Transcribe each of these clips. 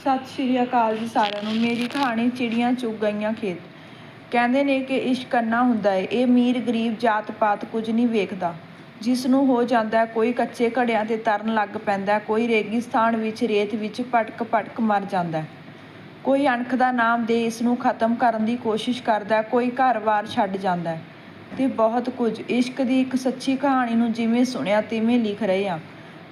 ਸਤਿ ਸ਼੍ਰੀ ਅਕਾਲ ਜੀ ਸਾਰਿਆਂ ਨੂੰ। ਮੇਰੀ ਕਹਾਣੀ ਚਿੜੀਆਂ ਚੁਗ ਗਈਆਂ ਖੇਤ। ਕਹਿੰਦੇ ਨੇ ਕਿ ਇਸ਼ਕ ਅੰਨਾ ਹੁੰਦਾ ਏ, ਇਹ ਅਮੀਰ ਗਰੀਬ ਜਾਤ ਪਾਤ ਕੁਝ ਨਹੀਂ ਵੇਖਦਾ। ਜਿਸ ਨੂੰ ਹੋ ਜਾਂਦਾ ਕੋਈ ਕੱਚੇ ਘੜਿਆਂ ਤੇ ਤਰਨ ਲੱਗ ਪੈਂਦਾ ਕੋਈ ਰੇਗਿਸਤਾਨ ਵਿੱਚ, ਰੇਤ ਵਿੱਚ ਭਟਕ ਭਟਕ ਮਰ ਜਾਂਦਾ ਕੋਈ ਅਣਖ ਦਾ ਨਾਮ ਦੇ ਇਸ ਨੂੰ ਖਤਮ ਕਰਨ ਦੀ ਕੋਸ਼ਿਸ਼ ਕਰਦਾ ਕੋਈ ਘਰ-ਬਾਰ ਛੱਡ ਜਾਂਦਾ ਹੈ ਤੇ ਬਹੁਤ ਕੁਝ। ਇਸ਼ਕ ਦੀ ਇੱਕ ਸੱਚੀ ਕਹਾਣੀ ਨੂੰ ਜਿਵੇਂ ਸੁਣਿਆ, ਤਿਵੇਂ ਲਿਖ ਰਹੇ ਹਾਂ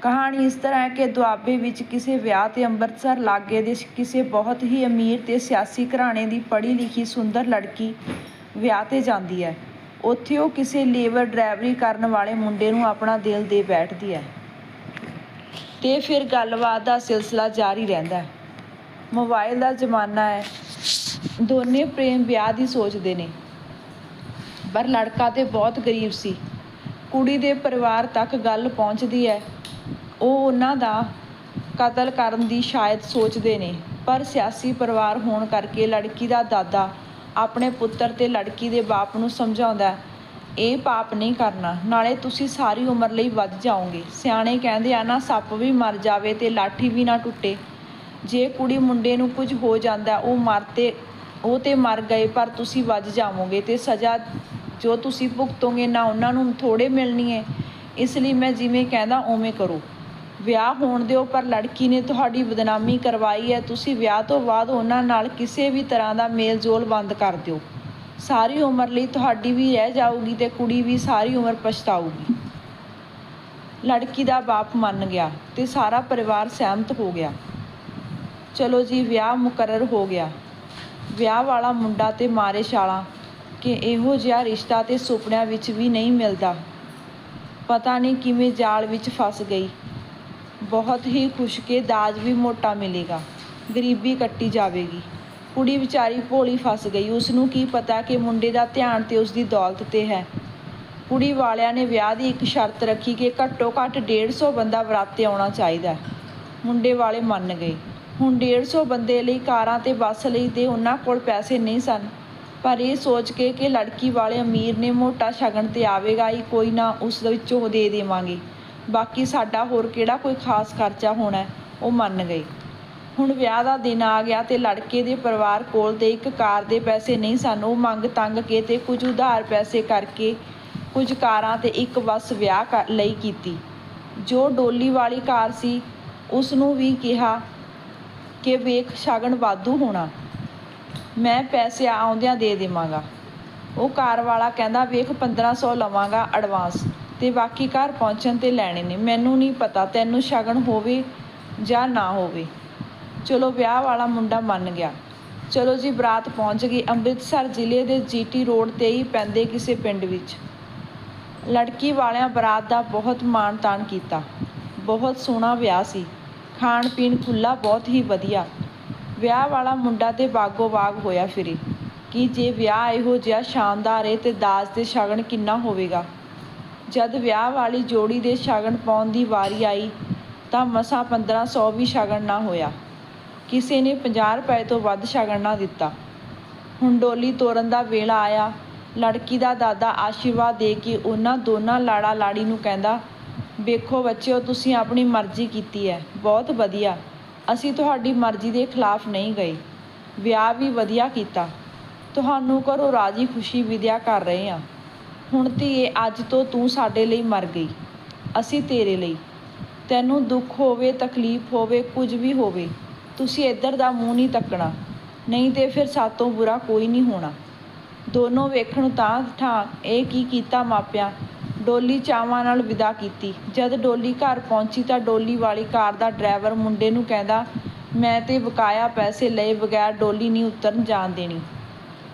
ਕਹਾਣੀ ਇਸ ਤਰ੍ਹਾਂ ਹੈ ਕਿ ਦੁਆਬੇ ਵਿੱਚ ਕਿਸੇ ਵਿਆਹ ਤੇ ਅੰਮ੍ਰਿਤਸਰ ਲਾਗੇ ਦੇ ਕਿਸੇ ਬਹੁਤ ਹੀ ਅਮੀਰ ਤੇ ਸਿਆਸੀ ਘਰਾਣੇ ਦੀ ਪੜ੍ਹੀ ਲਿਖੀ ਸੁੰਦਰ ਲੜਕੀ ਵਿਆਹ ਤੇ ਜਾਂਦੀ ਹੈ। ਉੱਥੇ ਉਹ ਕਿਸੇ ਲੇਬਰ ਡਰਾਈਵਰੀ ਕਰਨ ਵਾਲੇ ਮੁੰਡੇ ਨੂੰ ਆਪਣਾ ਦਿਲ ਦੇ ਬੈਠਦੀ ਹੈ। ਤੇ ਫਿਰ ਗੱਲਬਾਤ ਦਾ ਸਿਲਸਿਲਾ ਜਾਰੀ ਰਹਿੰਦਾ ਹੈ। ਮੋਬਾਈਲ ਦਾ ਜ਼ਮਾਨਾ ਹੈ। ਦੋਨੇ ਪ੍ਰੇਮ ਵਿਆਹ ਦੀ ਸੋਚਦੇ ਨੇ। ਪਰ ਲੜਕਾ ਤੇ ਬਹੁਤ ਗਰੀਬ ਸੀ। ਕੁੜੀ ਦੇ ਪਰਿਵਾਰ ਤੱਕ ਗੱਲ ਪਹੁੰਚਦੀ ਹੈ। ਉਹ ਉਹਨਾਂ ਦਾ ਕਤਲ ਕਰਨ ਦੀ ਸ਼ਾਇਦ ਸੋਚਦੇ ਨੇ। ਪਰ ਸਿਆਸੀ ਪਰਿਵਾਰ ਹੋਣ ਕਰਕੇ ਲੜਕੀ ਦਾ ਦਾਦਾ ਆਪਣੇ ਪੁੱਤਰ ਤੇ ਲੜਕੀ ਦੇ ਬਾਪ ਨੂੰ ਸਮਝਾਉਂਦਾ ਇਹ ਪਾਪ ਨਹੀਂ ਕਰਨਾ, ਨਾਲੇ ਤੁਸੀਂ ਸਾਰੀ ਉਮਰ ਲਈ ਵੱਧ ਜਾਓਗੇ। ਸਿਆਣੇ ਕਹਿੰਦੇ ਆ, ਨਾ ਸੱਪ ਵੀ ਮਰ ਜਾਵੇ ਤੇ ਲਾਠੀ ਵੀ ਨਾ ਟੁੱਟੇ। ਜੇ ਕੁੜੀ ਮੁੰਡੇ ਨੂੰ ਕੁਝ ਹੋ ਜਾਂਦਾ, ਉਹ ਮਰਤੇ ਉਹ ਤੇ ਮਰ ਗਏ, ਪਰ ਤੁਸੀਂ ਵੱਜ ਜਾਵੋਗੇ ਤੇ ਸਜ਼ਾ ਜੋ ਤੁਸੀਂ ਭੁਗਤੋਗੇ, ਨਾ ਉਹਨਾਂ ਨੂੰ ਥੋੜੇ ਮਿਲਣੀ ਹੈ ਇਸ ਲਈ ਮੈਂ ਜਿਵੇਂ ਕਹਿੰਦਾ, ਉਵੇਂ ਕਰੋ। ਵਿਆਹ ਹੋਣ ਦਿਓ, ਪਰ ਲੜਕੀ ਨੇ ਤੁਹਾਡੀ ਬਦਨਾਮੀ ਕਰਵਾਈ ਹੈ। ਤੁਸੀਂ ਵਿਆਹ ਤੋਂ ਬਾਅਦ ਉਹਨਾਂ ਨਾਲ ਕਿਸੇ ਵੀ ਤਰ੍ਹਾਂ ਦਾ ਮੇਲ ਜੋਲ ਬੰਦ ਕਰ ਦਿਓ। ਸਾਰੀ ਉਮਰ ਲਈ ਤੁਹਾਡੀ ਵੀ ਰਹਿ ਜਾਊਗੀ ਤੇ ਕੁੜੀ ਵੀ ਸਾਰੀ ਉਮਰ ਪਛਤਾਊਗੀ। ਲੜਕੀ ਦਾ ਬਾਪ ਮੰਨ ਗਿਆ ਤੇ ਸਾਰਾ ਪਰਿਵਾਰ ਸਹਿਮਤ ਹੋ ਗਿਆ। ਚਲੋ ਜੀ, ਵਿਆਹ ਮੁਕਰਰ ਹੋ ਗਿਆ। ਵਿਆਹ ਵਾਲਾ ਮੁੰਡਾ ਤੇ ਮਾਰੇ ਛਾਲਾਂ, ਕਿ ਇਹੋ ਜਿਹਾ ਰਿਸ਼ਤਾ ਤੇ ਸੁਪਨਿਆਂ ਵਿੱਚ ਵੀ ਨਹੀਂ ਮਿਲਦਾ। ਪਤਾ ਨਹੀਂ ਕਿਵੇਂ ਜਾਲ ਵਿੱਚ ਫਸ ਗਈ। ਬਹੁਤ ਹੀ ਖੁਸ਼ ਕੇ ਦਾਜ ਵੀ ਮੋਟਾ ਮਿਲੇਗਾ। ਗਰੀਬੀ ਕੱਟੀ ਜਾਵੇਗੀ। ਕੁੜੀ ਵਿਚਾਰੀ ਭੋਲੀ ਫਸ ਗਈ। ਉਸ ਨੂੰ ਕੀ ਪਤਾ ਕਿ ਮੁੰਡੇ ਦਾ ਧਿਆਨ ਤੇ ਉਸ ਦੀ ਦੌਲਤ ਤੇ ਹੈ। ਕੁੜੀ ਵਾਲਿਆਂ ਨੇ ਵਿਆਹ ਦੀ ਇੱਕ ਸ਼ਰਤ ਰੱਖੀ ਕਿ ਘੱਟੋ ਘੱਟ 150 ਬੰਦਾ ਬਰਾਤੇ ਆਉਣਾ ਚਾਹੀਦਾ ਮੁੰਡੇ ਵਾਲੇ ਮੰਨ ਗਏ। ਹੁਣ 150 ਬੰਦੇ ਲਈ ਕਾਰਾਂ ਤੇ ਬੱਸ ਲਈ ਤੇ ਉਹਨਾਂ ਕੋਲ ਪੈਸੇ ਨਹੀਂ ਸਨ। ਪਰ ਇਹ ਸੋਚ ਕੇ ਕਿ ਲੜਕੀ ਵਾਲੇ ਅਮੀਰ ਨੇ ਮੋਟਾ ਸ਼ਗਨ ਤੇ ਆਵੇਗਾ ਹੀ ਕੋਈ ਨਾ ਉਸ ਵਿੱਚੋਂ ਦੇ ਦੇਵਾਂਗੇ। ਬਾਕੀ ਸਾਡਾ ਹੋਰ ਕਿਹੜਾ ਕੋਈ ਖਾਸ ਖਰਚਾ ਹੋਣਾ ਉਹ ਮੰਨ ਗਏ। ਹੁਣ ਵਿਆਹ ਦਾ ਦਿਨ ਆ ਗਿਆ ਤੇ ਲੜਕੇ ਦੇ ਪਰਿਵਾਰ ਕੋਲ ਤੇ ਇੱਕ ਕਾਰ ਦੇ ਪੈਸੇ ਨਹੀਂ ਸਨ। ਉਹ ਮੰਗ ਤੰਗ ਕੇ ਤੇ ਕੁਝ ਉਧਾਰ ਪੈਸੇ ਕਰਕੇ ਕੁਝ ਕਾਰਾਂ ਤੇ ਇੱਕ ਬੱਸ ਵਿਆਹ ਲਈ ਕੀਤੀ। ਜੋ ਡੋਲੀ ਵਾਲੀ ਕਾਰ ਸੀ ਉਸ ਨੂੰ ਵੀ ਕਿਹਾ ਕਿ ਵੇਖ ਸ਼ਗਨ ਵਾਧੂ ਹੋਣਾ। ਮੈਂ ਪੈਸੇ ਆਉਂਦਿਆਂ ਦੇ ਦੇਵਾਂਗਾ। ਉਹ ਕਾਰ ਵਾਲਾ ਕਹਿੰਦਾ, ਵੇਖ 1500 ਲਵਾਂਗਾ ਐਡਵਾਂਸ ਤੇ ਬਾਕੀ ਘਰ ਪਹੁੰਚਣ ਤੇ ਲੈਣੇ ਨੇ। ਮੈਨੂੰ ਨਹੀਂ ਪਤਾ, ਤੈਨੂੰ ਸ਼ਗਨ ਹੋਵੇ ਜਾਂ ਨਾ ਹੋਵੇ। ਚਲੋ, ਵਿਆਹ ਵਾਲਾ ਮੁੰਡਾ ਮੰਨ ਗਿਆ। ਚਲੋ ਜੀ, ਬਰਾਤ ਪਹੁੰਚ ਗਈ। ਅੰਮ੍ਰਿਤਸਰ ਜ਼ਿਲ੍ਹੇ ਦੇ ਜੀਟੀ ਰੋਡ ਤੇ ਹੀ ਪੈਂਦੇ ਕਿਸੇ ਪਿੰਡ ਵਿੱਚ। ਲੜਕੀ ਵਾਲਿਆਂ ਬਰਾਤ ਦਾ ਬਹੁਤ ਮਾਣ ਤਾਣ ਕੀਤਾ। ਬਹੁਤ ਸੋਹਣਾ ਵਿਆਹ ਸੀ। ਖਾਣ ਪੀਣ ਖੁੱਲਾ ਬਹੁਤ ਹੀ ਵਧੀਆ। ਵਿਆਹ ਵਾਲਾ ਮੁੰਡਾ ਤੇ ਬਾਗੋ ਬਾਗ ਹੋਇਆ ਫਿਰੇ। ਕਿ ਜੇ ਵਿਆਹ ਇਹੋ ਜਿਹਾ ਸ਼ਾਨਦਾਰ ਹੈ ਤੇ ਦਾਜ ਤੇ ਸ਼ਗਨ ਕਿੰਨਾ ਹੋਵੇਗਾ? ਜਦ ਵਿਆਹ ਵਾਲੀ ਜੋੜੀ ਦੇ ਸ਼ਗਨ ਪਾਉਣ ਦੀ ਵਾਰੀ ਆਈ ਤਾਂ ਮਸਾਂ 1500 ਵੀ ਸ਼ਗਨ ਨਾ ਹੋਇਆ। ਕਿਸੇ ਨੇ 50 ਰੁਪਏ ਤੋਂ ਵੱਧ ਸ਼ਗਨ ਨਾ ਦਿੱਤਾ। ਹੁਣ ਡੋਲੀ ਤੋਰਨ ਦਾ ਵੇਲਾ ਆਇਆ। ਲੜਕੀ ਦਾ ਦਾਦਾ ਆਸ਼ੀਰਵਾਦ ਦੇ ਕੇ ਉਹਨਾਂ ਦੋਨਾਂ ਲਾੜਾ ਲਾੜੀ ਨੂੰ ਕਹਿੰਦਾ, ਵੇਖੋ ਬੱਚਿਓ, ਤੁਸੀਂ ਆਪਣੀ ਮਰਜ਼ੀ ਕੀਤੀ ਹੈ। ਬਹੁਤ ਵਧੀਆ। ਅਸੀਂ ਤੁਹਾਡੀ ਮਰਜ਼ੀ ਦੇ ਖਿਲਾਫ ਨਹੀਂ ਗਏ। ਵਿਆਹ ਵੀ ਵਧੀਆ ਕੀਤਾ। ਤੁਹਾਨੂੰ ਘਰੋਂ ਰਾਜੀ ਖੁਸ਼ੀ ਵਿਦਿਆ ਕਰ ਰਹੇ ਹਾਂ। ਹੁਣ ਧੀਏ, ਅੱਜ ਤੋਂ ਤੂੰ ਸਾਡੇ ਲਈ ਮਰ ਗਈ, ਅਸੀਂ ਤੇਰੇ ਲਈ। ਤੈਨੂੰ ਦੁੱਖ ਹੋਵੇ, ਤਕਲੀਫ ਹੋਵੇ, ਕੁਝ ਵੀ ਹੋਵੇ, ਤੁਸੀਂ ਇੱਧਰ ਦਾ ਮੂੰਹ ਨਹੀਂ ਤੱਕਣਾ, ਨਹੀਂ ਤੇ ਫਿਰ ਸਾਤੋਂ ਬੁਰਾ ਕੋਈ ਨਹੀਂ ਹੋਣਾ। ਦੋਨੋਂ ਵੇਖਣ ਤਾਂ ਠਾਂ, ਇਹ ਕੀ ਕੀਤਾ ਮਾਪਿਆਂ? ਡੋਲੀ ਚਾਵਾਂ ਨਾਲ ਵਿਦਾ ਕੀਤੀ। ਜਦ ਡੋਲੀ ਘਰ ਪਹੁੰਚੀ ਤਾਂ ਡੋਲੀ ਵਾਲੀ ਕਾਰ ਦਾ ਡਰਾਈਵਰ ਮੁੰਡੇ ਨੂੰ ਕਹਿੰਦਾ, ਮੈਂ ਤੇ ਬਕਾਇਆ ਪੈਸੇ ਲਏ ਬਗੈਰ ਡੋਲੀ ਨਹੀਂ ਉਤਰਨ ਜਾਣ ਦੇਣੀ।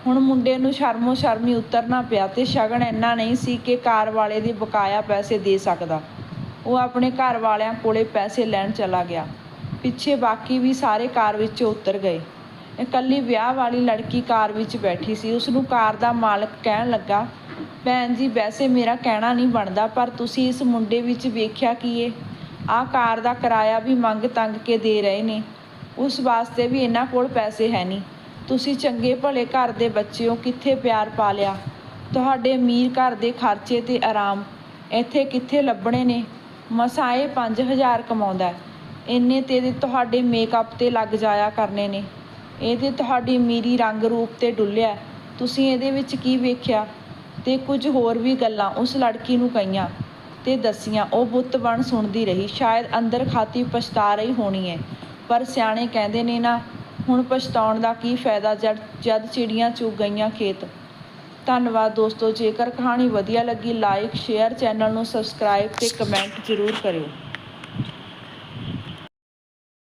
ਹੁਣ ਮੁੰਡੇ ਨੂੰ ਸ਼ਰਮੋ ਸ਼ਰਮੀ ਉਤਰਨਾ ਪਿਆ ਤੇ ਸ਼ਗਨ ਇੰਨਾ ਨਹੀਂ ਸੀ ਕਿ ਕਾਰ ਵਾਲੇ ਦੇ ਬਕਾਇਆ ਪੈਸੇ ਦੇ ਸਕਦਾ। ਉਹ ਆਪਣੇ ਘਰ ਵਾਲਿਆਂ ਕੋਲੇ ਪੈਸੇ ਲੈਣ ਚਲਾ ਗਿਆ। ਪਿੱਛੇ ਬਾਕੀ ਵੀ ਸਾਰੇ ਕਾਰ ਵਿੱਚੋਂ ਉਤਰ ਗਏ। ਇਕੱਲੀ ਵਿਆਹ ਵਾਲੀ ਲੜਕੀ ਕਾਰ ਵਿੱਚ ਬੈਠੀ ਸੀ। ਉਸ ਨੂੰ ਕਾਰ ਦਾ ਮਾਲਕ ਕਹਿਣ ਲੱਗਾ, ਭੈਣ ਜੀ, ਵੈਸੇ ਮੇਰਾ ਕਹਿਣਾ ਨਹੀਂ ਬਣਦਾ, ਪਰ ਤੁਸੀਂ ਇਸ ਮੁੰਡੇ ਵਿੱਚ ਵੇਖਿਆ ਕੀ ਏ? ਆਹ ਕਾਰ ਦਾ ਕਿਰਾਇਆ ਵੀ ਮੰਗ ਤੰਗ ਕੇ ਦੇ ਰਹੇ ਨੇ। ਉਸ ਵਾਸਤੇ ਵੀ ਇਹਨਾਂ ਕੋਲ ਪੈਸੇ ਹੈ ਨਹੀਂ। ਤੁਸੀਂ ਚੰਗੇ ਭਲੇ ਘਰ ਦੇ ਬੱਚਿਓ ਕਿੱਥੇ ਪਿਆਰ ਪਾ ਲਿਆ? ਤੁਹਾਡੇ ਅਮੀਰ ਘਰ ਦੇ ਖਰਚੇ ਤੇ ਆਰਾਮ ਇੱਥੇ ਕਿੱਥੇ ਲੱਭਣੇ ਨੇ? ਮਸਾਂ ਇਹ 5000 ਕਮਾਉਂਦਾ ਇੰਨੇ ਤੇ ਦੇ ਤੁਹਾਡੇ ਮੇਕਅਪ ਤੇ ਲੱਗ ਜਾਇਆ ਕਰਨੇ ਨੇ। ਇਹਦੇ ਤੁਹਾਡੀ ਅਮੀਰੀ ਰੰਗ ਰੂਪ ਤੇ ਡੁੱਲਿਆ ਤੁਸੀਂ ਇਹਦੇ ਵਿੱਚ ਕੀ ਵੇਖਿਆ? ਤੇ ਕੁਝ ਹੋਰ ਵੀ ਗੱਲਾਂ ਉਸ ਲੜਕੀ ਨੂੰ ਕਹੀਆਂ ਤੇ ਦੱਸੀਆਂ। ਉਹ ਬੁੱਤ ਬਣ ਸੁਣਦੀ ਰਹੀ। ਸ਼ਾਇਦ ਅੰਦਰ ਖਾਤੀ ਪਛਤਾ ਰਹੀ ਹੋਣੀ ਹੈ। ਪਰ ਸਿਆਣੇ ਕਹਿੰਦੇ ਨੇ ਨਾ ਹੁਣ ਪਛਤਾਉਣ ਦਾ ਕੀ ਫਾਇਦਾ ਜਦ ਜਦ ਚਿੜੀਆਂ ਚੁਗ ਗਈਆਂ ਖੇਤ। ਧੰਨਵਾਦ ਦੋਸਤੋ, ਜੇਕਰ ਕਹਾਣੀ ਵਧੀਆ ਲੱਗੀ ਲਾਈਕ ਸ਼ੇਅਰ ਚੈਨਲ ਨੂੰ ਸਬਸਕ੍ਰਾਈਬ ਤੇ ਕਮੈਂਟ ਜ਼ਰੂਰ ਕਰਿਓ।